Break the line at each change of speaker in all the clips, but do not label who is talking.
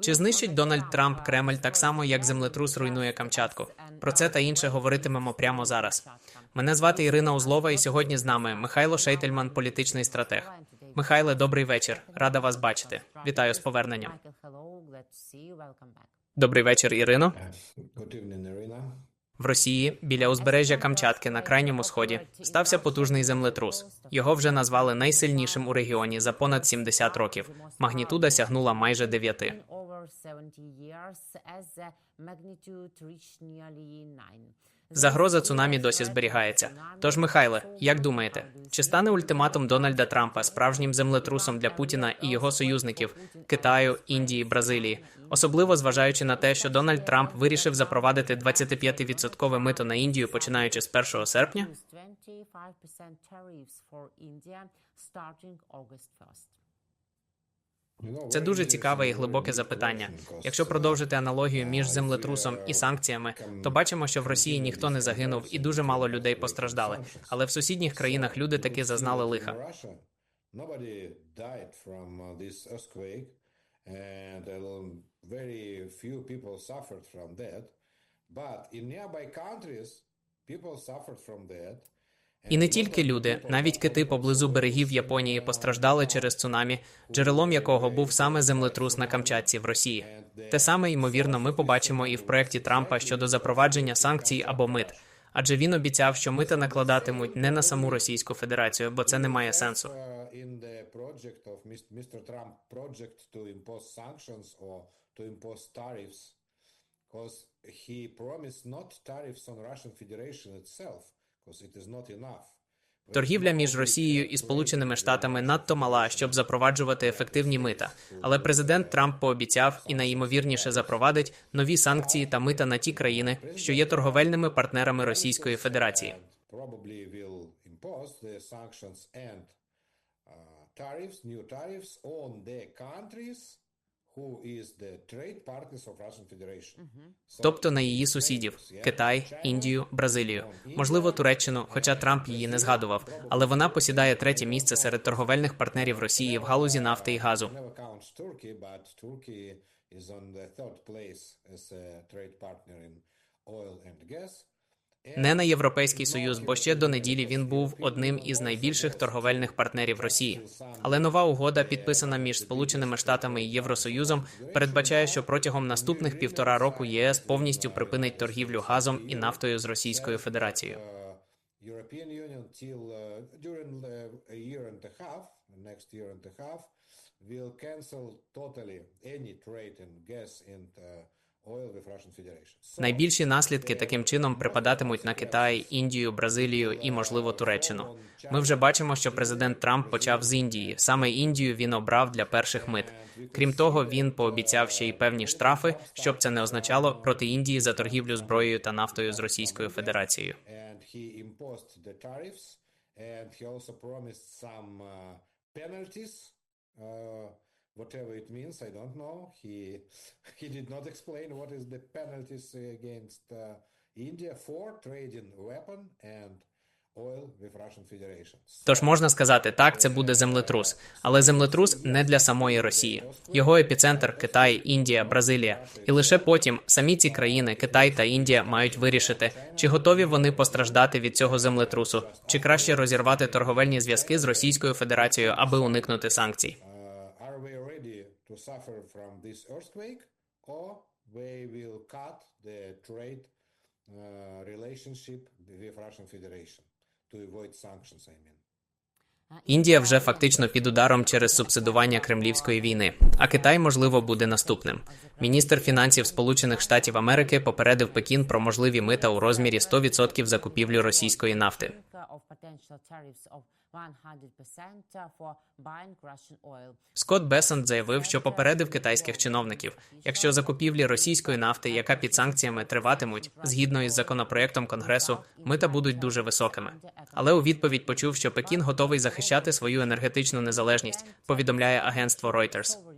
Чи знищить Дональд Трамп Кремль так само, як землетрус руйнує Камчатку? Про це та інше говоритимемо прямо зараз. Мене звати Ірина Узлова, і сьогодні з нами Михайло Шейтельман, політичний стратег. Михайле, добрий вечір. Рада вас бачити. Вітаю з поверненням. Добрий вечір, Ірино.
Evening, Irina.
В Росії біля узбережжя Камчатки на крайньому сході стався потужний землетрус. Його вже назвали найсильнішим у регіоні за понад 70 років. Магнітуда сягнула майже 9.
over 70 years as the magnitude reached nearly 9.
Загроза цунамі досі зберігається. Тож, Михайле, як думаєте, чи стане ультиматум Дональда Трампа справжнім землетрусом для Путіна і його союзників Китаю, Індії, Бразилії, особливо зважаючи на те, що Дональд Трамп вирішив запровадити 25% мито на Індію, починаючи з 1 серпня?
25% tariffs for India starting August 1st.
You know,
Це дуже цікаве і глибоке запитання. Якщо продовжити аналогію між землетрусом і санкціями, то бачимо, що в Росії ніхто не загинув і дуже мало людей постраждали. Але в сусідніх країнах люди таки зазнали лиха.
And very few people suffered from that. But in nearby countries, people suffered from that.
І не тільки люди, навіть кити поблизу берегів Японії постраждали через цунамі, джерелом якого був саме землетрус на Камчатці в Росії. Те саме ймовірно, ми побачимо і в проєкті Трампа щодо запровадження санкцій або мит. Адже він обіцяв, що мита накладатимуть не на саму Російську Федерацію, бо це не має сенсу.
Project of Mr. Trump project to impose sanctions or to impose tariffs, because he promised not tariffs on Russian Federation itself, because it is not enough.
Торгівля між Росією і Сполученими Штатами надто мала, щоб запроваджувати ефективні мита. Але президент Трамп пообіцяв і найімовірніше запровадить нові санкції та мита на ті країни, що є торговельними партнерами Російської Федерації.
Uh, tariffs, new tariffs on the countries who is the trade partners of Russian Federation.
Тобто на її сусідів Китай, Індію, Бразилію, можливо, Туреччину, хоча Трамп її не згадував, але вона посідає третє місце серед торговельних партнерів Росії в галузі нафти і газу.
Turkey is on the third place as a trade partner in oil and gas.
Не на європейський союз, бо ще до неділі він був одним із найбільших торговельних партнерів Росії. Але нова угода, підписана між Сполученими Штатами і Євросоюзом, передбачає, що протягом наступних півтора року єС повністю припинить торгівлю газом і нафтою з Російською Федерацією.
European Union uh, uh, will cancel totally any trade in gas and uh,
Найбільші наслідки таким чином припадатимуть на Китай, Індію, Бразилію і, можливо, Туреччину. Ми вже бачимо, що президент Трамп почав з Індії. Саме Індію він обрав для перших мит. Крім того, він пообіцяв ще й певні штрафи, щоб це не означало проти Індії за торгівлю зброєю та нафтою з Російською Федерацією.
and he also promised some uh, penalties. Whatever it means, I don't know. He he did not explain what is the penalties against uh, India for trading weapon and.
Тож можна сказати, так, це буде землетрус, але землетрус не для самої Росії. Його епіцентр Китай, Індія, Бразилія. І лише потім самі ці країни, Китай та Індія, мають вирішити, чи готові вони постраждати від цього землетрусу, чи краще розірвати торговельні зв'язки з Російською Федерацією, аби уникнути санкцій.
Uh, are we ready to suffer from this earthquake, or we will cut the trade uh, relationship with Russian Federation to avoid sanctions? I mean.
Індія вже фактично під ударом через субсидування кремлівської війни, а Китай, можливо, буде наступним. Міністр фінансів Сполучених Штатів Америки попередив Пекін про можливі мита у розмірі 100% за купівлю російської нафти.
Of potential tariffs of 100% for buying Russian oil.
Скотт Бесант заявив, що попередив китайських чиновників, якщо закупівлі російської нафти, яка під санкціями триватимуть, згідно із законопроектом Конгресу, мита будуть дуже високими. Але у відповідь почув, що Пекін готовий захищати свою енергетичну незалежність. Повідомляє агентство Reuters.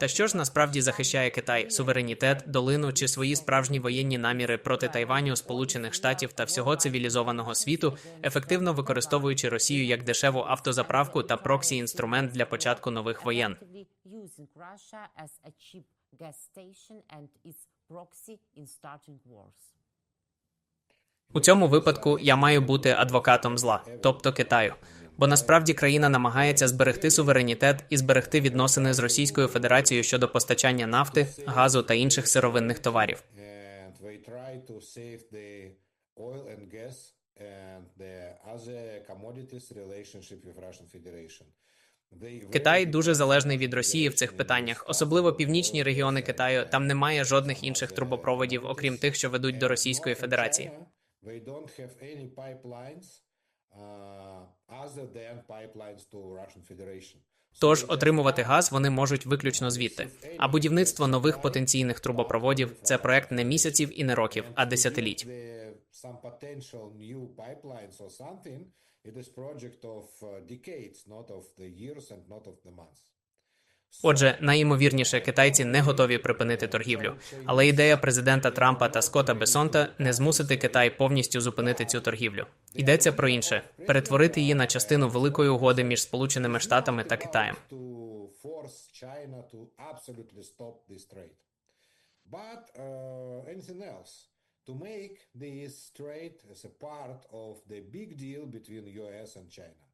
Та що ж насправді захищає Китай суверенітет, долину чи свої справжні воєнні наміри проти Тайваню, Сполучених Штатів та всього цивілізованого світу, ефективно використовуючи Росію як дешеву автозаправку та проксі інструмент для початку нових воєн.
and its proxy in starting wars.
У цьому випадку я маю бути адвокатом зла, тобто Китаю. Бо насправді країна намагається зберегти суверенітет і зберегти відносини з Російською Федерацією щодо постачання нафти, газу та інших сировинних товарів. Китай дуже залежний від Росії в цих питаннях, особливо північні регіони Китаю. Там немає жодних інших трубопроводів, окрім тих, що ведуть до Російської Федерації.
They don't have any pipelines uh, other than pipelines to Russian Federation.
Тож отримувати газ вони можуть виключно звідти. А будівництво нових потенційних трубопроводів це проект не місяців і не років, а десятиліть.
it is project of uh, decades, not of the years and not of the months.
Отже, найімовірніше, китайці не готові припинити торгівлю. Але ідея президента Трампа та Скотта Бесонта не змусити Китай повністю зупинити цю торгівлю. Йдеться про інше перетворити її на частину великої угоди між Сполученими Штатами та Китаєм.
But uh, anything else, to make this trade as a part of the big deal between US and China.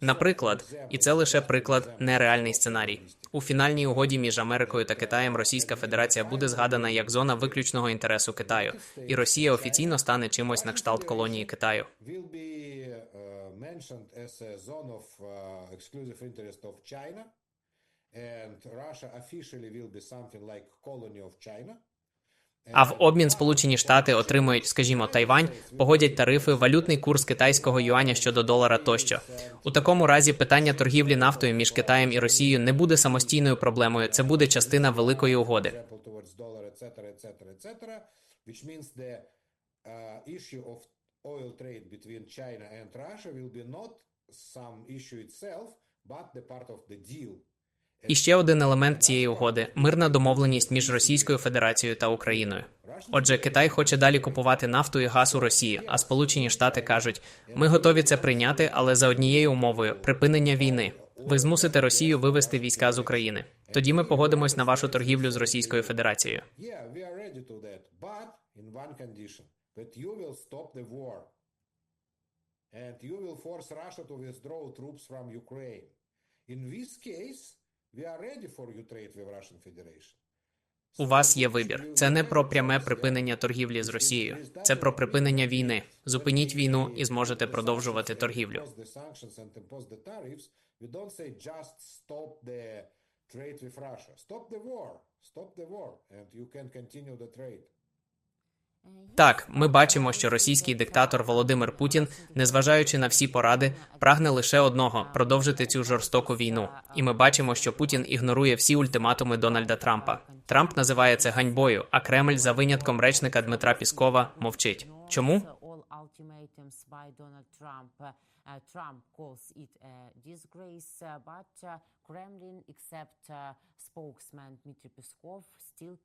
Наприклад, і це лише приклад, нереальний сценарій. У фінальній угоді між Америкою та Китаєм Російська Федерація буде згадана як зона виключного інтересу Китаю, і Росія офіційно стане чимось на кшталт колонії Китаю.
uh, uh, and Russia officially will be something like colony of China.
А в обмін Сполучені Штати отримують, скажімо, Тайвань, погодять тарифи, валютний курс китайського юаня щодо долара тощо. У такому разі питання торгівлі нафтою між Китаєм і Росією не буде самостійною проблемою. Це буде частина великої угоди.
some issue itself, but the part of the deal.
І ще один елемент цієї угоди мирна домовленість між Російською Федерацією та Україною. Отже, Китай хоче далі купувати нафту і газ у Росії, а Сполучені Штати кажуть: ми готові це прийняти, але за однією умовою припинення війни. Ви змусите Росію вивести війська з України. Тоді ми погодимось на вашу торгівлю з Російською Федерацією.
And you will force Russia to withdraw troops from Ukraine. In this case,
У вас є вибір. Це не про пряме припинення торгівлі з Росією, це про припинення війни. Зупиніть війну і зможете продовжувати торгівлю.
Trade with Russia. Stop the war. Stop the war, and you can continue the trade.
Так, ми бачимо, що російський диктатор Володимир Путін, незважаючи на всі поради, прагне лише одного продовжити цю жорстоку війну. І ми бачимо, що Путін ігнорує всі ультиматуми Дональда Трампа. Трамп називає це ганьбою, а Кремль за винятком речника Дмитра Піскова мовчить. Чому?
Trump. Calls it a disgrace, but Kremlin, except spokesman Dmitry Peskov, still?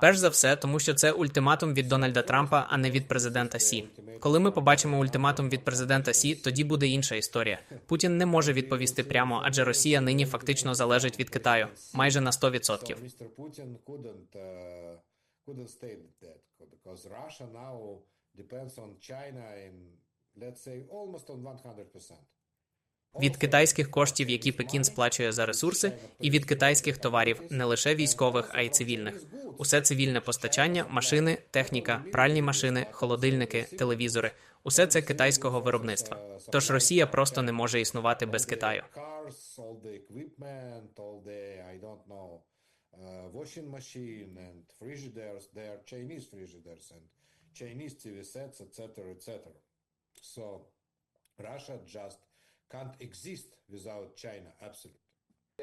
Перш за все, тому що це ультиматум від Дональда Трампа, а не від президента Сі. Коли ми побачимо ультиматум від президента Сі, тоді буде інша історія. Путін не може відповісти прямо, адже Росія нині фактично залежить від Китаю майже на 100%.
So Mr. Putin couldn't uh, couldn't state that because Russia now depends on China in let's say almost on 100%.
Від китайських коштів, які Пекін сплачує за ресурси, і від китайських товарів, не лише військових, а й цивільних. Усе цивільне постачання, машини, техніка, пральні машини, холодильники, телевізори усе це китайського виробництва. Тож Росія просто не може існувати без Китаю.
Uh, Chinese TV sets, etc., etc. So Russia just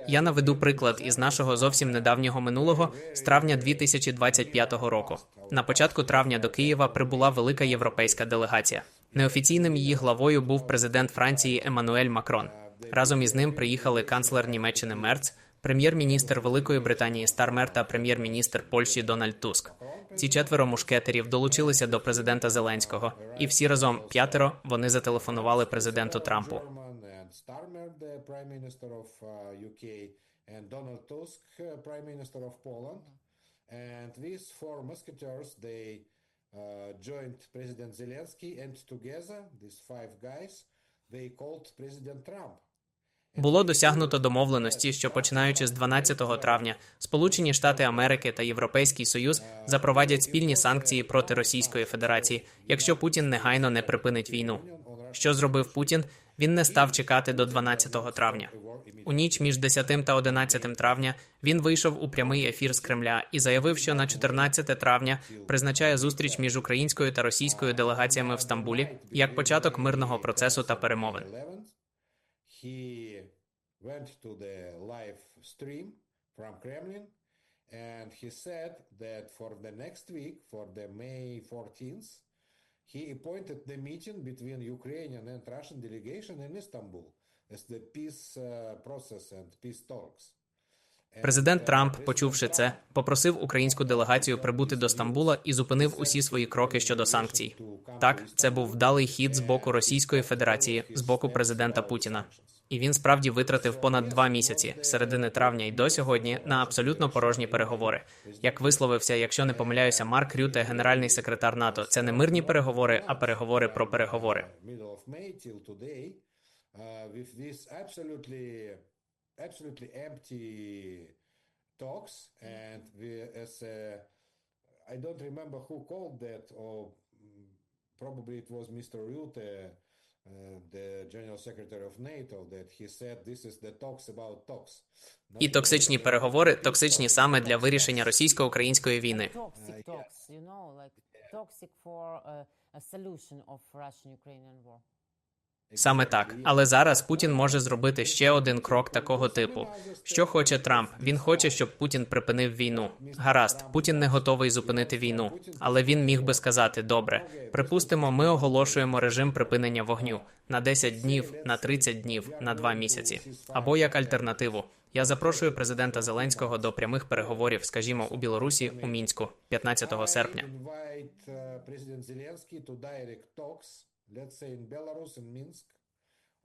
Я наведу приклад із нашого зовсім недавнього минулого з травня 2025 року. На початку травня до Києва прибула велика європейська делегація. Неофіційним її главою був президент Франції Еммануель Макрон. Разом із ним приїхали канцлер Німеччини Мерц, прем'єр-міністр Великої Британії Стармер та прем'єр-міністр Польщі Дональд Туск. Ці четверо мушкетерів долучилися до президента Зеленського, і всі разом п'ятеро вони зателефонували президенту Трампу.
And Starmer, the Prime Minister of uh, UK, and Donald Tusk, uh, Prime Minister of Poland. And these four musketeers, they uh, joined President Zelensky, and together, these five guys, they called President Trump.
Було досягнуто домовленості, що починаючи з 12 травня Сполучені Штати Америки та Європейський Союз запровадять спільні санкції проти Російської Федерації, якщо Путін негайно не припинить війну. Що зробив Путін? Він не став чекати до 12 травня. У ніч між 10 та 11 травня він вийшов у прямий ефір з Кремля і заявив, що на 14 травня призначає зустріч між українською та російською делегаціями в Стамбулі як початок мирного процесу та перемовин.
11th, he went to the live stream from Kremlin and he said that for the next week, for the May 14th, he appointed the meeting between Ukrainian and Russian delegation in Istanbul as the peace uh, process and peace talks.
Президент Трамп, почувши це, попросив українську делегацію прибути до Стамбула і зупинив усі свої кроки щодо санкцій. Так, це був вдалий хід з боку Російської Федерації, з боку президента Путіна. І він справді витратив понад два місяці з середини травня і до сьогодні на абсолютно порожні переговори. Як висловився, якщо не помиляюся, Марк Рюте, генеральний секретар НАТО, це не мирні переговори, а переговори про переговори.
uh, I don't remember who called that, or mm, probably it was Mr. Rutte, uh, the General Secretary of NATO, that he said this is the talks about talks.
І токсичні переговори токсичні саме для вирішення російсько-української війни.
Toxic talks, you know, like toxic for uh, a solution of Russian-Ukrainian war.
Саме так, але зараз Путін може зробити ще один крок такого типу. Що хоче Трамп? Він хоче, щоб Путін припинив війну. Гаразд, Путін не готовий зупинити війну, але він міг би сказати: добре, припустимо, ми оголошуємо режим припинення вогню на 10 днів, на 30 днів, на 2 місяці. Або як альтернативу. Я запрошую президента Зеленського до прямих переговорів, скажімо, у Білорусі у мінську, 15 серпня.
I invite President Zelensky to direct talks, let's say in Belarus, in Minsk,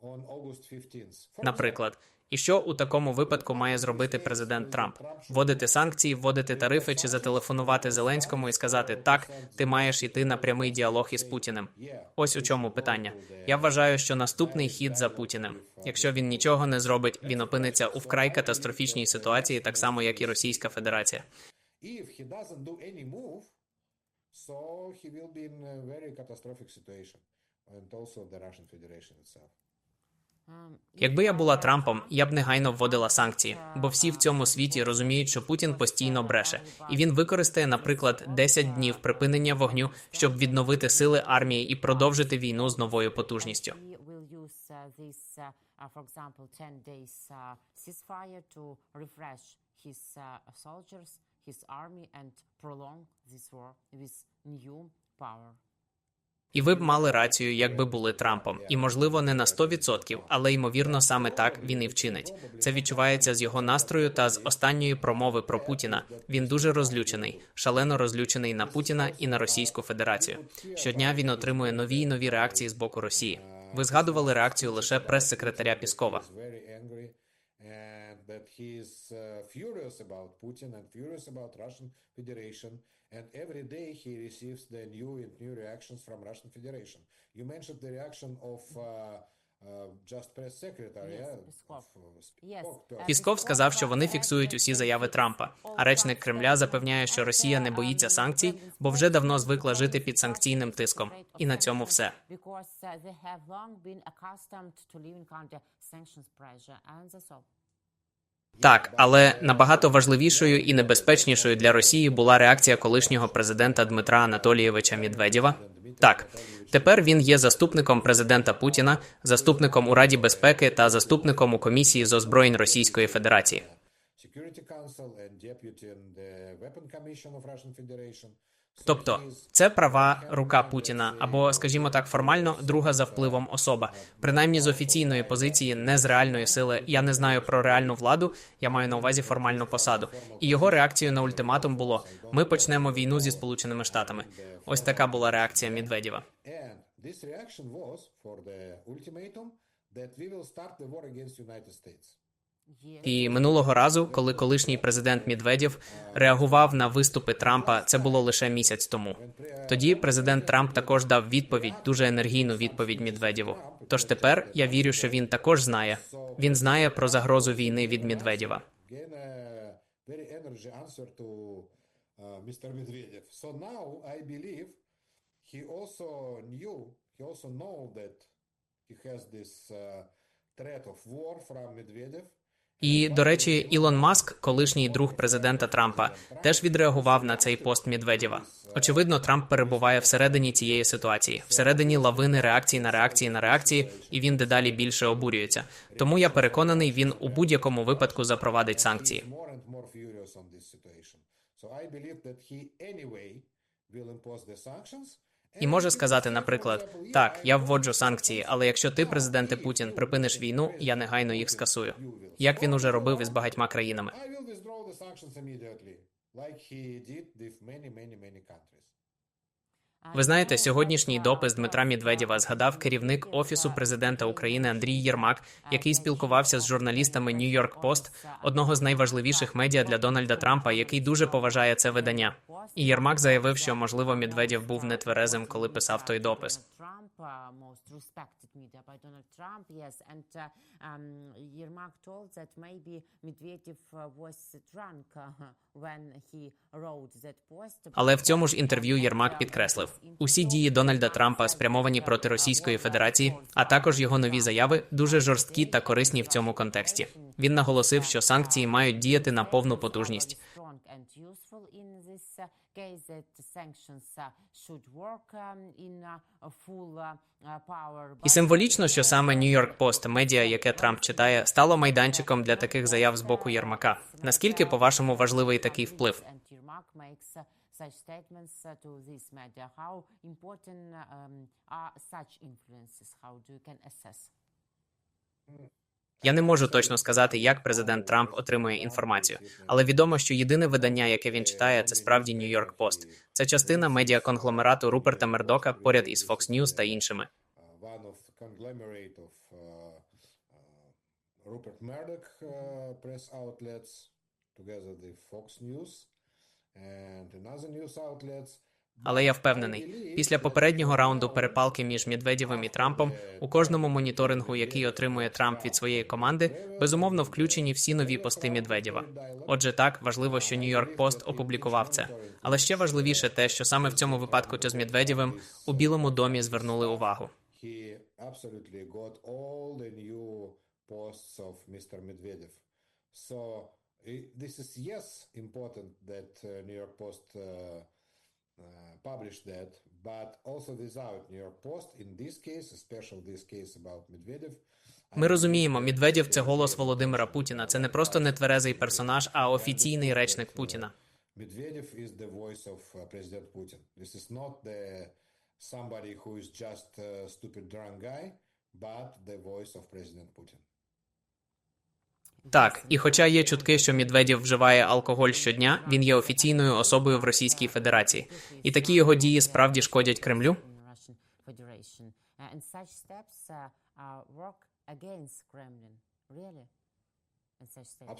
on August 15th. For
Наприклад, і що у такому випадку має зробити президент Трамп? Вводити санкції, вводити тарифи чи зателефонувати Зеленському і сказати так, ти маєш іти на прямий діалог із Путіним. Ось у чому питання. Я вважаю, що наступний хід за Путіним. Якщо він нічого не зробить, він опиниться у вкрай катастрофічній ситуації, так само як і Російська Федерація.
So he will be in a very catastrophic situation,
Um,
Якби я була Трампом, я б негайно вводила санкції, бо всі в цьому світі розуміють, що Путін постійно бреше, і він використає, наприклад, 10 днів припинення вогню, щоб відновити сили армії і продовжити війну з новою потужністю.
He will use this, for example, 10 days ceasefire to refresh his soldiers, his army, and prolong this war with new power.
І ви б мали рацію, якби були Трампом, і можливо не на 100%, але ймовірно саме так він і вчинить. Це відчувається з його настрою та з останньої промови про Путіна. Він дуже розлючений, шалено розлючений на Путіна і на Російську Федерацію. Щодня він отримує нові й нові реакції з боку Росії. Ви згадували реакцію лише прес-секретаря Піскова.
Uh, furious about Putin and furious about Russian Federation. And every day he receives the new and new reactions from Russian Federation. You mentioned the reaction of uh, uh, just press secretary.
Yes,
yeah,
Peskov.
of, uh,
Yes,
spoke to
uh,
us.
Пісков сказав, що вони фіксують усі заяви Трампа. А речник Кремля запевняє, що Росія не боїться санкцій, бо вже давно звикла жити під санкційним тиском. І на цьому все.
Because uh, they have long been accustomed to living under sanctions pressure, and that's all.
Так, але набагато важливішою і небезпечнішою для Росії була реакція колишнього президента Дмитра Анатолійовича Медведєва. Так, тепер він є заступником президента Путіна, заступником у Раді безпеки та заступником у комісії з озброєнь Російської Федерації. Тобто, це права рука Путіна, або, скажімо так, формально друга за впливом особа. Принаймні з офіційної позиції, не з реальної сили. Я не знаю про реальну владу, я маю на увазі формальну посаду. І його реакцією на ультиматум було: ми почнемо війну зі Сполученими Штатами. Ось така була реакція Медведєва.
That we will start the war against United.
І минулого разу, коли колишній президент Медведєв реагував на виступи Трампа, це було лише місяць тому. Тоді президент Трамп також дав відповідь, дуже енергійну відповідь Медведєву. Тож тепер я вірю, що він також знає. Він знає про загрозу війни від Медведєва.
Uh, he has this uh, threat of war from Medvedev.
І до речі, Ілон Маск, колишній друг президента Трампа, теж відреагував на цей пост Медведєва. Очевидно, Трамп перебуває всередині цієї ситуації, всередині лавини реакцій на реакції на реакції, і він дедалі більше обурюється. Тому я переконаний, він у будь-якому випадку запровадить санкції.
Will impose the sanctions.
І може сказати, наприклад, так, я вводжу санкції, але якщо ти, президенте Путін, припиниш війну, я негайно їх скасую. Як він уже робив із багатьма країнами. Ви знаєте, сьогоднішній допис Дмитра Медведєва згадав керівник офісу президента України Андрій Єрмак, який спілкувався з журналістами York Post, одного з найважливіших медіа для Дональда Трампа, який дуже поважає це видання. І Єрмак заявив, що можливо Медведєв був нетверезим, коли писав той допис. Але в цьому ж інтерв'ю Єрмак підкреслив, усі дії Дональда Трампа спрямовані проти Російської Федерації, а також його нові заяви дуже жорсткі та корисні в цьому контексті. Він наголосив, що санкції мають діяти на повну потужність. І символічно, що саме York Post, медіа, яке Трамп читає, стало майданчиком для таких заяв з боку Єрмака. Наскільки, по-вашому, важливий такий вплив?
Uh, such statements uh, to this media. How important um, are such influences? How do you can assess?
Я не можу точно сказати, як президент Трамп отримує інформацію, але відомо, що єдине видання, яке він читає, це справді New York Post. Це частина медіаконгломерату Руперта Мердока поряд із Fox News та іншими.
uh, uh, uh, Rupert Murdoch uh, press outlets, together the Fox News and another news outlets.
Але я впевнений, після попереднього раунду перепалки між Медведєвим і Трампом у кожному моніторингу, який отримує Трамп від своєї команди, безумовно включені всі нові пости Медведєва. Отже, так важливо, що York Post опублікував це. Але ще важливіше те, що саме в цьому випадку з Медведєвим у Білому домі звернули увагу.
So this is yes important that uh, New York Post uh, uh, published that, but also without New York Post in this case, especially this case about Medvedev.
Ми розуміємо, Медведєв це голос Володимира Путіна. Це не просто нетверезий персонаж, а офіційний речник Путіна.
Medvedev is the voice of uh, President Putin. This is not the somebody who is just a stupid drunk guy, but the voice of President Putin.
Так, і хоча є чутки, що Медведєв вживає алкоголь щодня, він є офіційною особою в Російській Федерації, і такі його дії справді шкодять Кремлю.
Uh. Really?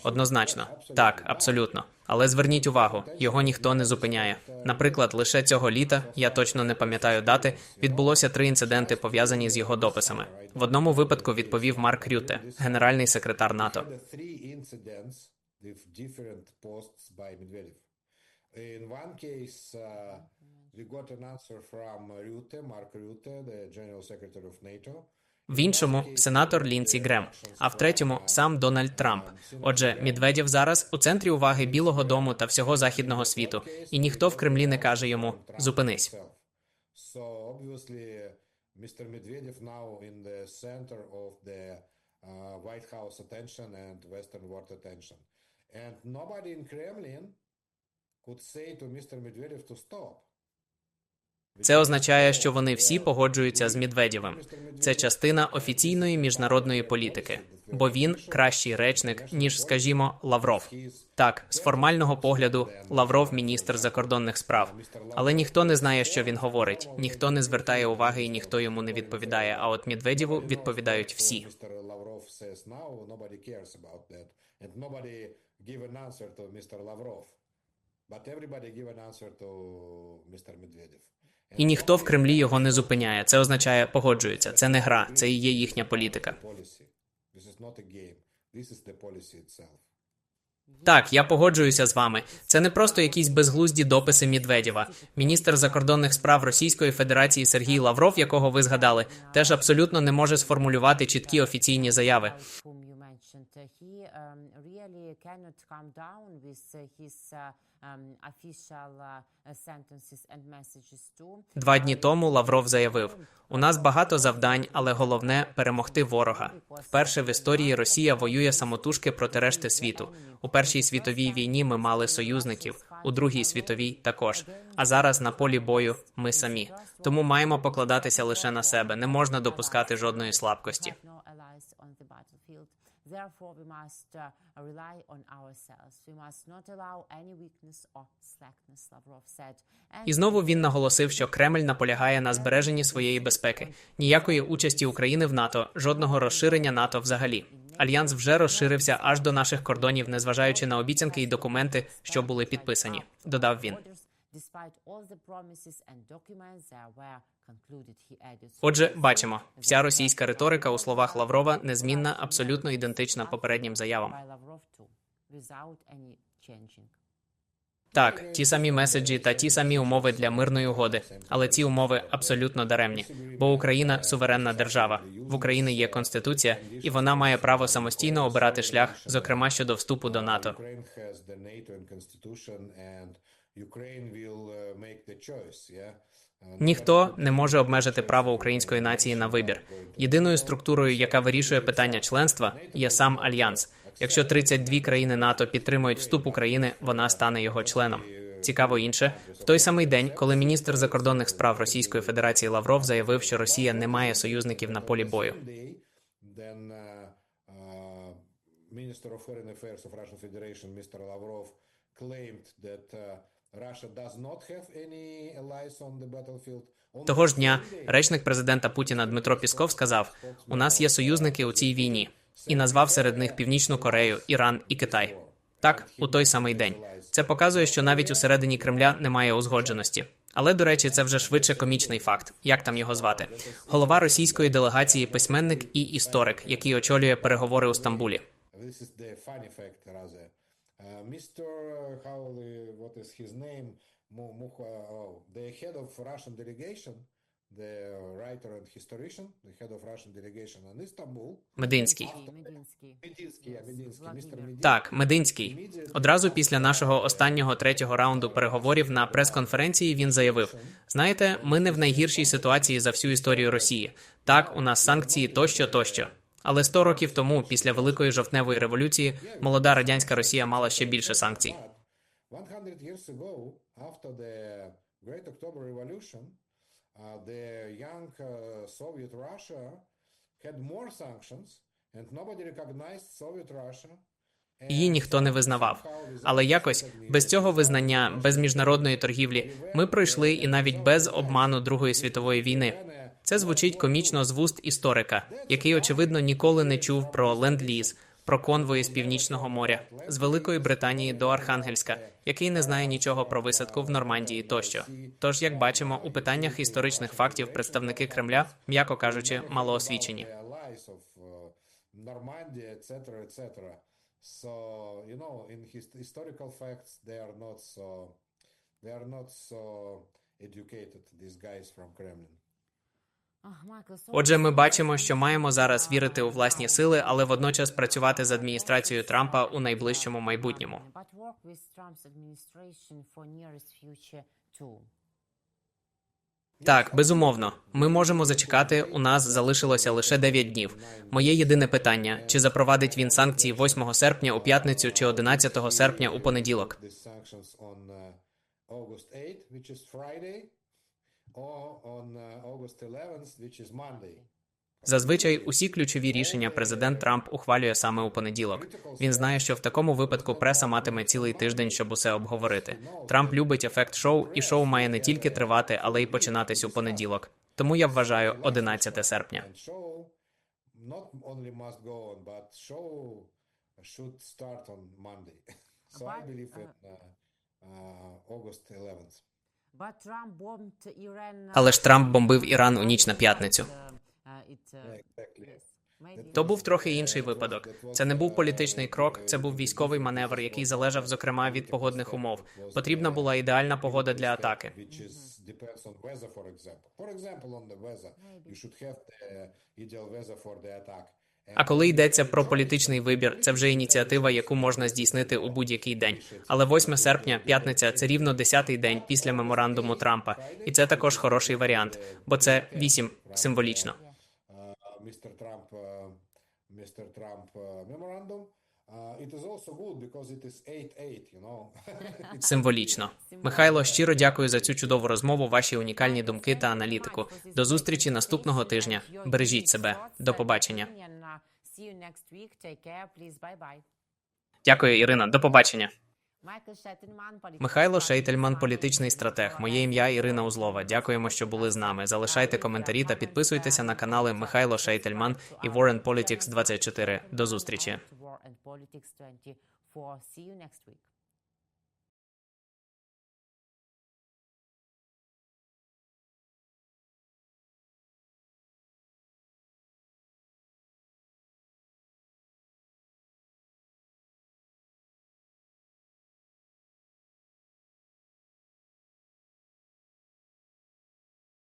Однозначно, так, абсолютно. Але зверніть увагу, його ніхто не зупиняє. Наприклад, лише цього літа, я точно не пам'ятаю дати, відбулося три інциденти пов'язані з його дописами. В одному випадку відповів Марк Рюте, генеральний секретар НАТО.
In one case, uh, we got an answer from Rutte, Mark Rutte, the General Secretary of NATO.
В іншому сенатор Лінсі Грем, а в третьому сам Дональд Трамп. Отже, Медведєв зараз у центрі уваги Білого Дому та всього західного світу, і ніхто в Кремлі не каже йому зупинись.
Mr. Medvedev now in of the uh, White House attention and Western world attention. And nobody in Kremlin could say to Mr. Medvedev to stop.
Це означає, що вони всі погоджуються з Медведєвим. Це частина офіційної міжнародної політики, бо він кращий речник, ніж, скажімо, Лавров. Так, з формального погляду, Лавров міністр закордонних справ, але ніхто не знає, що він говорить, ніхто не звертає уваги і ніхто йому не відповідає. А от Медведєву відповідають всі.
But everybody give an answer to Mr. Medvedev.
І ніхто в Кремлі його не зупиняє. Це означає погоджуються. Це не гра, це і є їхня політика. Так, я погоджуюся з вами. Це не просто якісь безглузді дописи Медведєва. Міністр закордонних справ Російської Федерації Сергій Лавров, якого ви згадали, теж абсолютно не може сформулювати чіткі офіційні заяви.
whom you mentioned, uh, he um, really cannot come down with his uh, um, official uh, sentences and messages too.
Два дні тому Лавров заявив: у нас багато завдань, але головне перемогти ворога. Вперше в історії Росія воює самотужки проти решти світу. У першій світовій війні ми мали союзників, у другій світовій також. А зараз на полі бою ми самі. Тому маємо покладатися лише на себе. Не можна допускати жодної слабкості.
have no allies on the battlefield. Therefore, we must uh, rely on ourselves. We must not allow any weakness or slackness, Lavrov said.
І знову він наголосив, що Кремль наполягає на збереженні своєї безпеки, ніякої участі України в НАТО, жодного розширення НАТО взагалі. Альянс вже розширився аж до наших кордонів, незважаючи на обіцянки і документи, що були підписані. Додав він.
Borders, despite all the promises and documents that were concluded, he added.
Отже, бачимо, вся російська риторика у словах Лаврова незмінна, абсолютно ідентична попереднім заявам. Так, ті самі меседжі та ті самі умови для мирної угоди, але ці умови абсолютно даремні, бо Україна суверенна держава. В Україні є конституція, і вона має право самостійно обирати шлях, зокрема щодо вступу до НАТО.
Uh? Uh,
Ніхто не може обмежити право української нації на вибір. Єдиною структурою, яка вирішує питання членства, є сам альянс. Якщо 32 країни НАТО підтримують вступ України, вона стане його членом. Цікаво інше, в той самий день, коли міністр закордонних справ Російської Федерації Лавров заявив, що Росія не має союзників на полі бою.
Then uh, Foreign Affairs of Russian Federation, Mr. Lavrov, claimed that
Того ж дня речник президента Путіна Дмитро Пісков сказав: у нас є союзники у цій війні, і назвав серед них Північну Корею, Іран і Китай. Так, у той самий день. Це показує, що навіть усередині Кремля немає узгодженості. Але, до речі, це вже швидше комічний факт. Як там його звати? Голова російської делегації, письменник і історик, який очолює переговори у Стамбулі.
Uh, Mr. uh, How, the- what is his name? Mu- Mukha, oh, the head of Russian delegation, the writer and historian, the head of Russian delegation in Istanbul.
Мединський.
Medinsky.
Medinsky, yeah, Medinsky, Mr.
Vladimir.
Medinsky.
Так, Мединський. Одразу після нашого останнього третього раунду переговорів на прес-конференції він заявив: знаєте, ми не в найгіршій ситуації за всю історію Росії. Так, у нас санкції тощо, тощо. Але 100 років тому, після великої жовтневої революції, молода радянська Росія мала ще більше санкцій.
But 100 years ago, after the Great October Revolution, uh, uh.
Її ніхто не визнавав. Але якось без цього визнання, без міжнародної торгівлі, ми пройшли і навіть без обману Другої світової війни. Це звучить комічно з вуст історика, який очевидно ніколи не чув про ленд-ліз, про конвої з північного моря, з Великої Британії до Архангельська, який не знає нічого про висадку в Нормандії тощо. Тож, як бачимо, у питаннях історичних фактів представники Кремля, м'яко кажучи, малоосвічені.
Etc., etc. So you know, in his historical facts, they are not so they are not so educated. These guys from Kremlin.
Отже, ми бачимо, що маємо зараз вірити у власні сили, але водночас працювати з адміністрацією Трампа у найближчому майбутньому. Так, безумовно, ми можемо зачекати. У нас залишилося лише 9 днів. Моє єдине питання: чи запровадить він санкції 8 серпня у п'ятницю чи 11 серпня у понеділок? Зазвичай усі ключові рішення президент Трамп ухвалює саме у понеділок. Він знає, що в такому випадку преса матиме цілий тиждень, щоб усе обговорити. Трамп любить ефект шоу, і шоу має не тільки тривати, але й починатись у понеділок. Тому я вважаю 11 серпня.
And not only must go on, but show should start on Monday. so I believe in uh, uh, August 11th.
Uh,
Але ж Трамп бомбив Іран у ніч на п'ятницю.
uh, uh,
То був трохи інший випадок. Це не був політичний крок, це був військовий маневр, який залежав зокрема від погодних умов. Потрібна була ідеальна погода для атаки. А коли йдеться про політичний вибір, це вже ініціатива, яку можна здійснити у будь-який день. Але 8 серпня, п'ятниця, це рівно 10-й день після меморандуму Трампа, і це також хороший варіант, бо це 8 символічно.
also good because it is 8-8, you know.
Символічно. Михайло, щиро дякую за цю чудову розмову, ваші унікальні думки та аналітику. До зустрічі наступного тижня. Бережіть себе. До побачення. Дякую, Ірина. До побачення. Михайло. Шейтельман, політичний стратег. Моє ім'я Ірина Узлова. Дякуємо, що були з нами. Залишайте коментарі та підписуйтеся на канали Михайло Шейтельман і Warren Politics 24. До зустрічі.